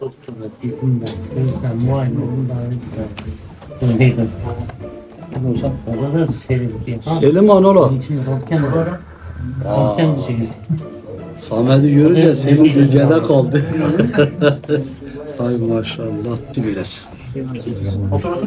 Doktora dizimden, gözden muayene olun daha önce öyleydim. Ama uzaklarda da sevildi. Selim Anola. Onun için röntgen olarak röntgen şeyi. Samet'i görünce Selim. Gülce'de kaldı. Ay maşallah. Böylesin.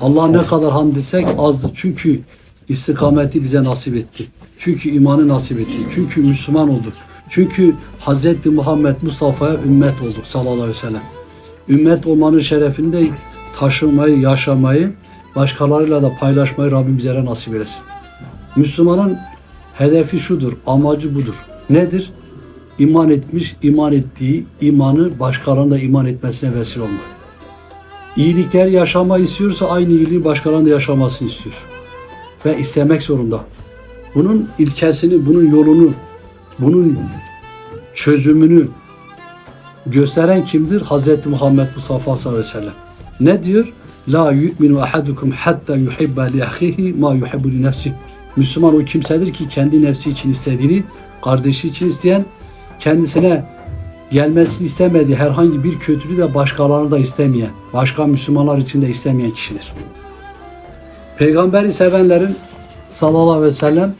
Allah ne kadar hamd etsek azdır. Çünkü istikameti bize nasip etti. Çünkü imanı nasip etti. Çünkü Müslüman olduk. Çünkü Hz. Muhammed Mustafa'ya ümmet olduk sallallahu aleyhi ve sellem. Ümmet olmanın şerefini de taşımayı, yaşamayı, başkalarıyla da paylaşmayı Rabbim bize nasip eylesin. Müslümanın hedefi şudur, amacı budur. Nedir? İman etmiş, iman ettiği imanı başkalarının da iman etmesine vesile olmak. İyilikler yaşama istiyorsa aynı iyiliği başkalarının da yaşamasını istiyor. Ve istemek zorunda. Bunun ilkesini, bunun yolunu, bunun çözümünü gösteren kimdir? Hz. Muhammed Mustafa sallallahu aleyhi ve sellem. Ne diyor? La yu'minu ahadukum hatta yuhibba li ahihi ma yuhibbu li nefsi. Müslüman o kimsedir ki kendi nefsi için istediğini kardeşi için isteyen, kendisine gelmesini istemediği herhangi bir kötülüğü de başkalarını da istemeyen, başka Müslümanlar için de istemeyen kişidir. Peygamberi sevenlerin sallallahu aleyhi ve sellem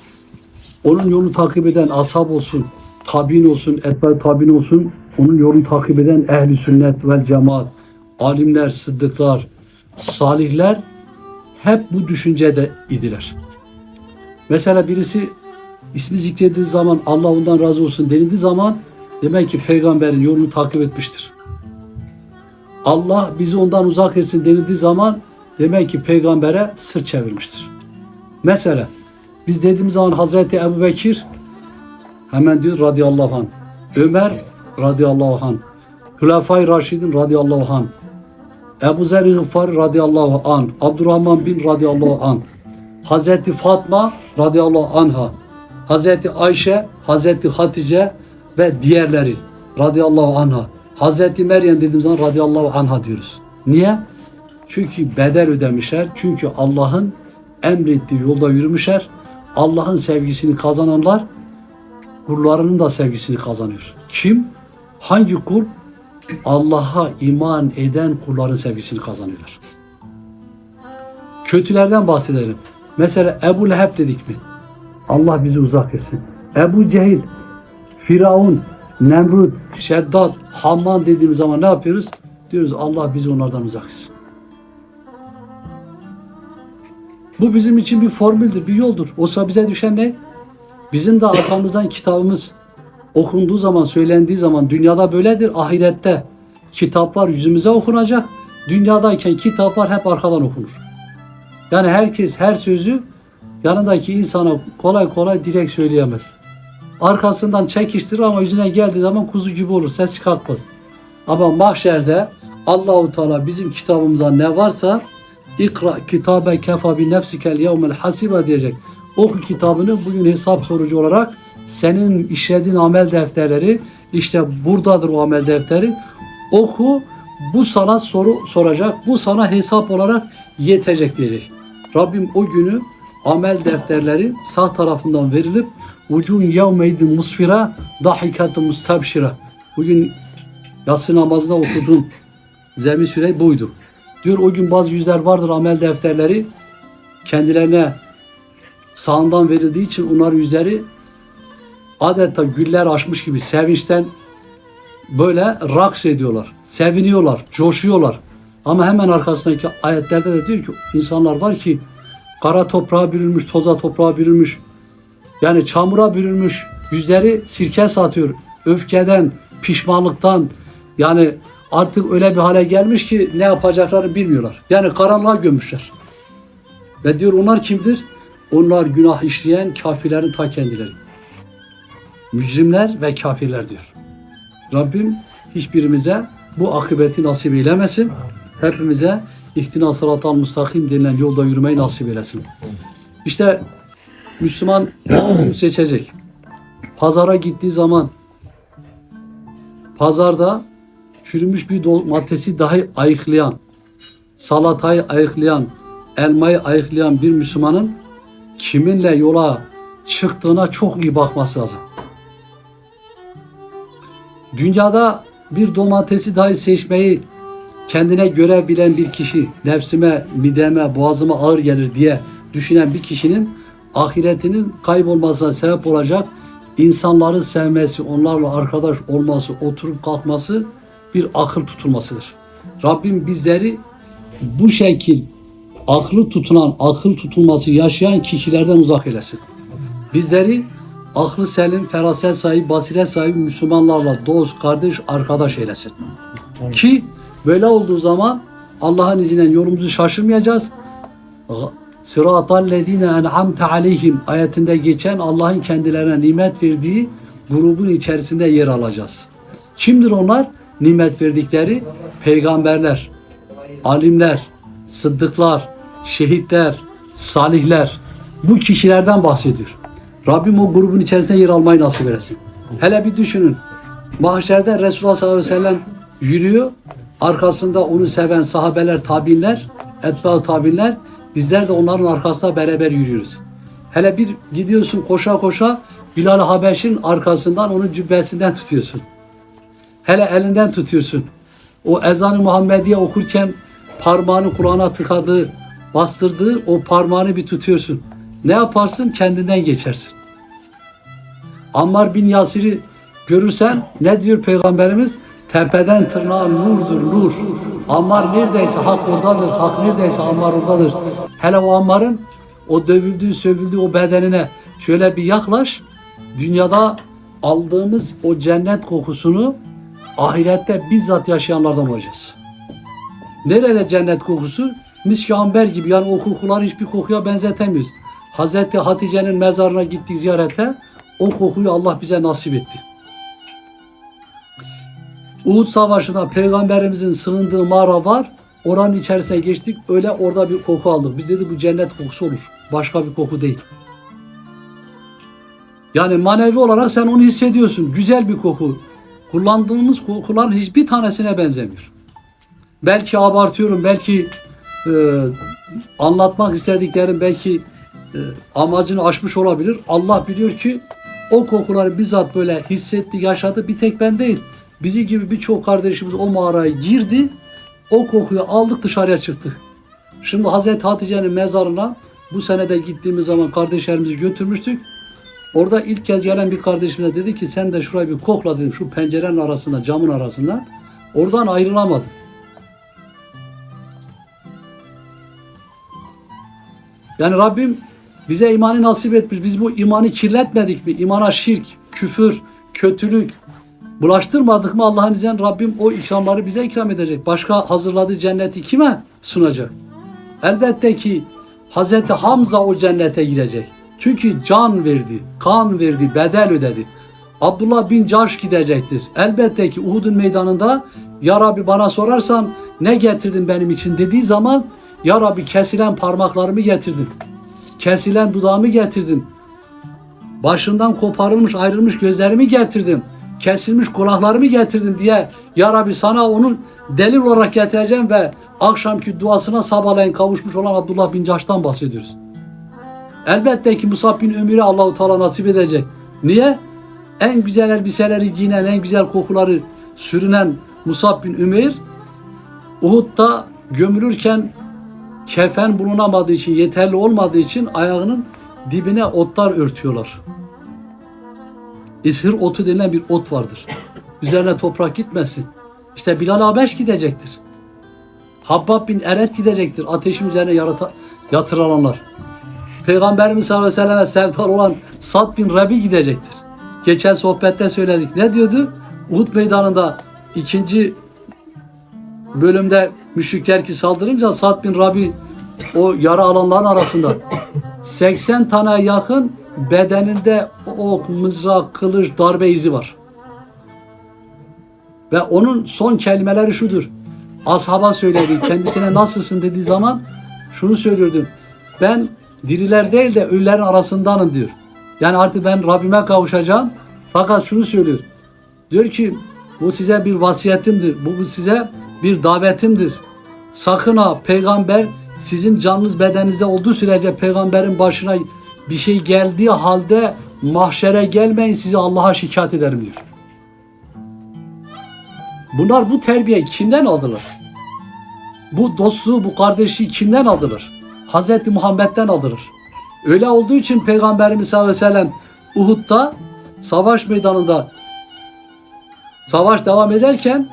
onun yolunu takip eden ashab olsun, tabi'in olsun, etba tabi'in olsun, onun yolunu takip eden ehli sünnet vel cemaat, alimler, sıddıklar, salihler hep bu düşüncede idiler. Mesela birisi ismi zikredildiği zaman Allah ondan razı olsun denildiği zaman demek ki peygamberin yolunu takip etmiştir. Allah bizi ondan uzak etsin denildiği zaman demek ki peygambere sırt çevirmiştir. Mesela biz dediğimiz zaman Hazreti Ebu Bekir hemen diyor radıyallahu anh. Ömer radıyallahu anh. Hülefai Raşidin radıyallahu anh. Ebu Zer Gıffari radıyallahu anh. Abdurrahman bin radıyallahu anh. Hazreti Fatma radıyallahu anha. Hazreti Ayşe, Hazreti Hatice ve diğerleri radıyallahu anha. Hazreti Meryem dediğimiz zaman radıyallahu anha diyoruz. Niye? Çünkü bedel ödemişler. Çünkü Allah'ın emrettiği yolda yürümüşler. Allah'ın sevgisini kazananlar kullarının da sevgisini kazanıyor. Kim? Hangi kul? Allah'a iman eden kulların sevgisini kazanıyorlar. Kötülerden bahsedelim. Mesela Ebu Leheb dedik mi? Allah bizi uzak etsin. Ebu Cehil, Firavun, Nemrut, Şeddat, Hamman dediğimiz zaman ne yapıyoruz? Diyoruz Allah bizi onlardan uzak etsin. Bu bizim için bir formüldür, bir yoldur. Olsa bize düşen ne? Bizim de arkamızdan kitabımız okunduğu zaman, söylendiği zaman dünyada böyledir. Ahirette kitaplar yüzümüze okunacak. Dünyadayken kitaplar hep arkadan okunur. Yani herkes her sözü yanındaki insana kolay kolay direkt söyleyemez. Arkasından çekiştirir ama yüzüne geldiği zaman kuzu gibi olur, ses çıkartmaz. Ama mahşerde Allahu Teala bizim kitabımızda ne varsa ikra kitabe kefa bi nefsikel yevmel hasibe diyecek. Oku kitabını bugün hesap sorucu olarak senin işlediğin amel defterleri işte buradadır o amel defteri. Oku bu sana soru soracak. Bu sana hesap olarak yetecek diyecek. Rabbim o günü amel defterleri sağ tarafından verilip vücun yevmeydin musfira dahikatun mustabşira. Bugün yatsı namazında okuduğum zemin süre buydu. Diyor o gün bazı yüzler vardır amel defterleri kendilerine sağından verildiği için onlar yüzleri adeta güller açmış gibi sevinçten böyle raks ediyorlar. Seviniyorlar, coşuyorlar. Ama hemen arkasındaki ayetlerde de diyor ki insanlar var ki kara toprağa bürünmüş, toza toprağa bürünmüş. Yani çamura bürünmüş. Yüzleri sirke satıyor. Öfkeden, pişmanlıktan yani artık öyle bir hale gelmiş ki ne yapacaklarını bilmiyorlar. Yani karanlığa gömmüşler. Ve diyor onlar kimdir? Onlar günah işleyen kafirlerin ta kendileri. Mücrimler ve kafirler diyor. Rabbim hiçbirimize bu akıbeti nasip eylemesin. Hepimize ihtina sıratal mustakim denilen yolda yürümeyi nasip eylesin. İşte Müslüman seçecek. Pazara gittiği zaman pazarda çürümüş bir domatesi dahi ayıklayan, salatayı ayıklayan, elmayı ayıklayan bir Müslümanın kiminle yola çıktığına çok iyi bakması lazım. Dünyada bir domatesi dahi seçmeyi kendine göre bilen bir kişi nefsime, mideme, boğazıma ağır gelir diye düşünen bir kişinin ahiretinin kaybolmasına sebep olacak insanları sevmesi, onlarla arkadaş olması, oturup kalkması bir akıl tutulmasıdır. Rabbim bizleri bu şekil aklı tutulan, akıl tutulması yaşayan kişilerden uzak eylesin. Bizleri aklı selim, feraset sahibi, basiret sahibi Müslümanlarla dost, kardeş, arkadaş eylesin. Ki böyle olduğu zaman Allah'ın izniyle yolumuzu şaşırmayacağız. Sıratal lezine en'amte aleyhim ayetinde geçen Allah'ın kendilerine nimet verdiği grubun içerisinde yer alacağız. Kimdir onlar? Nimet verdikleri peygamberler, alimler, sıddıklar, şehitler, salihler. Bu kişilerden bahsediyor. Rabbim o grubun içerisinde yer almayı nasip eylesin. Hele bir düşünün. Mahşerde Resulullah sallallahu aleyhi ve sellem yürüyor. Arkasında onu seven sahabeler, tabinler, etba tabinler. Bizler de onların arkasında beraber yürüyoruz. Hele bir gidiyorsun koşa koşa Bilal-i Habeş'in arkasından onun cübbesinden tutuyorsun. Hele elinden tutuyorsun. O ezan-ı Muhammediye okurken parmağını kulağına tıkadığı, bastırdığı o parmağını bir tutuyorsun. Ne yaparsın? Kendinden geçersin. Ammar bin Yasir'i görürsen ne diyor Peygamberimiz? Tepeden tırnağa nurdur nur. Ammar neredeyse hak oradadır. Hak neredeyse Ammar oradadır. Hele o Ammar'ın o dövüldüğü sövüldüğü o bedenine şöyle bir yaklaş. Dünyada aldığımız o cennet kokusunu ahirette bizzat yaşayanlardan olacağız. Nerede cennet kokusu? Misk amber gibi yani o kokuları hiçbir kokuya benzetemiyoruz. Hazreti Hatice'nin mezarına gittik ziyarete o kokuyu Allah bize nasip etti. Uhud Savaşı'nda peygamberimizin sığındığı mağara var. Oranın içerisine geçtik. Öyle orada bir koku aldık. Biz dedi bu cennet kokusu olur. Başka bir koku değil. Yani manevi olarak sen onu hissediyorsun. Güzel bir koku. Kullandığımız kokuların hiçbir tanesine benzemiyor. Belki abartıyorum, belki e, anlatmak istediklerim belki e, amacını aşmış olabilir. Allah biliyor ki o kokuları bizzat böyle hissetti, yaşadı. Bir tek ben değil. Bizi gibi birçok kardeşimiz o mağaraya girdi. O kokuyu aldık dışarıya çıktı. Şimdi Hazreti Hatice'nin mezarına bu senede gittiğimiz zaman kardeşlerimizi götürmüştük. Orada ilk kez gelen bir kardeşimize dedi ki sen de şurayı bir kokla dedim şu pencerenin arasında camın arasında. Oradan ayrılamadı. Yani Rabbim bize imanı nasip etmiş. Biz bu imanı kirletmedik mi? İmana şirk, küfür, kötülük bulaştırmadık mı Allah'ın izniyle Rabbim o ikramları bize ikram edecek. Başka hazırladığı cenneti kime sunacak? Elbette ki Hazreti Hamza o cennete girecek. Çünkü can verdi, kan verdi, bedel ödedi. Abdullah bin Caş gidecektir. Elbette ki Uhud'un meydanında Ya Rabbi bana sorarsan ne getirdin benim için dediği zaman Ya Rabbi kesilen parmaklarımı getirdim. Kesilen dudağımı getirdim. Başından koparılmış ayrılmış gözlerimi getirdim. Kesilmiş kulaklarımı getirdim diye Ya Rabbi sana onun delil olarak getireceğim ve akşamki duasına sabahleyin kavuşmuş olan Abdullah bin Caş'tan bahsediyoruz. Elbette ki Musab bin Ömer'e Allahu Teala nasip edecek. Niye? En güzel elbiseleri giyinen, en güzel kokuları sürünen Musab bin Ömer Uhud'da gömülürken kefen bulunamadığı için, yeterli olmadığı için ayağının dibine otlar örtüyorlar. İshir otu denilen bir ot vardır. Üzerine toprak gitmesin. İşte Bilal Habeş gidecektir. Habbab bin Eret gidecektir. Ateşin üzerine yarata, yatırılanlar. Peygamberimiz sallallahu aleyhi ve selleme sevdar olan Sad bin Rabi gidecektir. Geçen sohbette söyledik. Ne diyordu? Uhud meydanında ikinci bölümde müşrikler ki saldırınca Sad bin Rabi o yara alanların arasında 80 tane yakın bedeninde ok, mızrak, kılıç, darbe izi var. Ve onun son kelimeleri şudur. Ashaba söyledi. Kendisine nasılsın dediği zaman şunu söylüyordu. Ben diriler değil de ölülerin arasındanım diyor. Yani artık ben Rabbime kavuşacağım. Fakat şunu söylüyor. Diyor ki bu size bir vasiyetimdir. Bu size bir davetimdir. Sakın ha peygamber sizin canınız bedeninizde olduğu sürece peygamberin başına bir şey geldiği halde mahşere gelmeyin sizi Allah'a şikayet ederim diyor. Bunlar bu terbiyeyi kimden aldılar? bu dostluğu, bu kardeşliği kimden alınır? Hazreti Muhammed'den alınır. Öyle olduğu için Peygamberimiz sallallahu aleyhi ve sellem Uhud'da savaş meydanında savaş devam ederken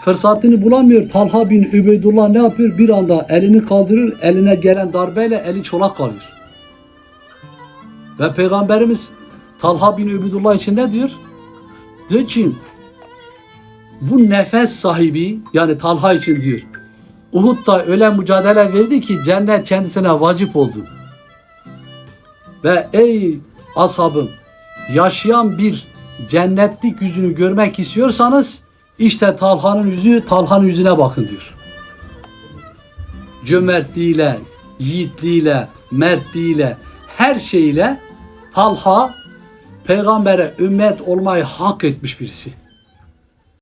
fırsatını bulamıyor. Talha bin Übeydullah ne yapıyor? Bir anda elini kaldırır, eline gelen darbeyle eli çolak kalıyor. Ve Peygamberimiz Talha bin Übeydullah için ne diyor? Diyor ki bu nefes sahibi yani Talha için diyor. Uhud'da öyle mücadele verdi ki cennet kendisine vacip oldu. Ve ey ashabım yaşayan bir cennetlik yüzünü görmek istiyorsanız işte Talha'nın yüzü Talha'nın yüzüne bakın diyor. Cömertliğiyle, yiğitliğiyle, mertliğiyle, her şeyiyle Talha peygambere ümmet olmayı hak etmiş birisi.